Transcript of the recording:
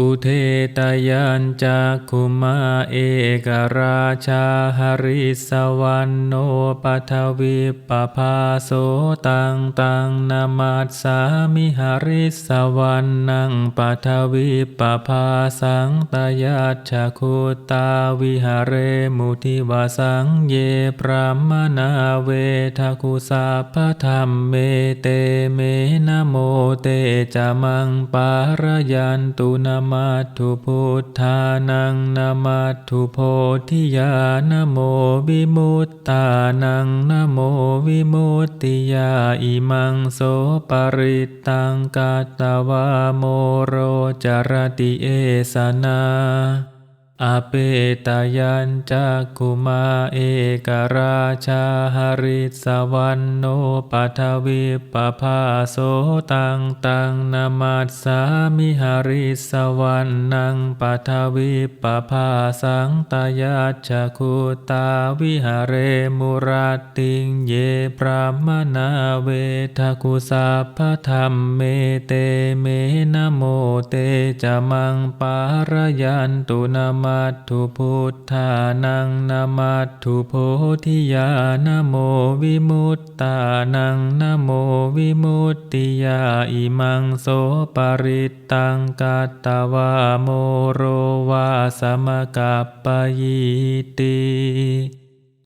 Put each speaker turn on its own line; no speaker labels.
อุเทตยัญจากขุมาเอกราชาหริสวรรณโนปัทวิปภาโสตังตังนามัสสามิหริสวรรณังปัทวิปภาสังตยัจฉคุตาวิหเรมุทิวสังเยปรามนาเวทคุสาพธรรมเมเตเมนะโมเตจะมังปารยันตุนามัตถุพุทธานังนามัตถุโพธิญาณโมวิมุตตานังนะโมวิมุตติยาอิมังโสปริตตังกาตวาโมโรจารติเอสนา อาเปตายัญจักกุมาเอกราชาหริสวรรณโนปัทวิปภาโสตังตังนามัสสามิหริสวรรณังปัทวิปภาสังตยัจฉคุตาวิหเรมุราติงเยปรามนาเวทคุสาพธรรมเมเตเมนโมเตจมังปารยันตุนามมัตถุพุทธานังนามัตถุโพธิญาณโมวิมุตตานังนโมวิมุตติยาอิมังโสปริตตังกัตตวาโมโรวาสมกัปปยิติ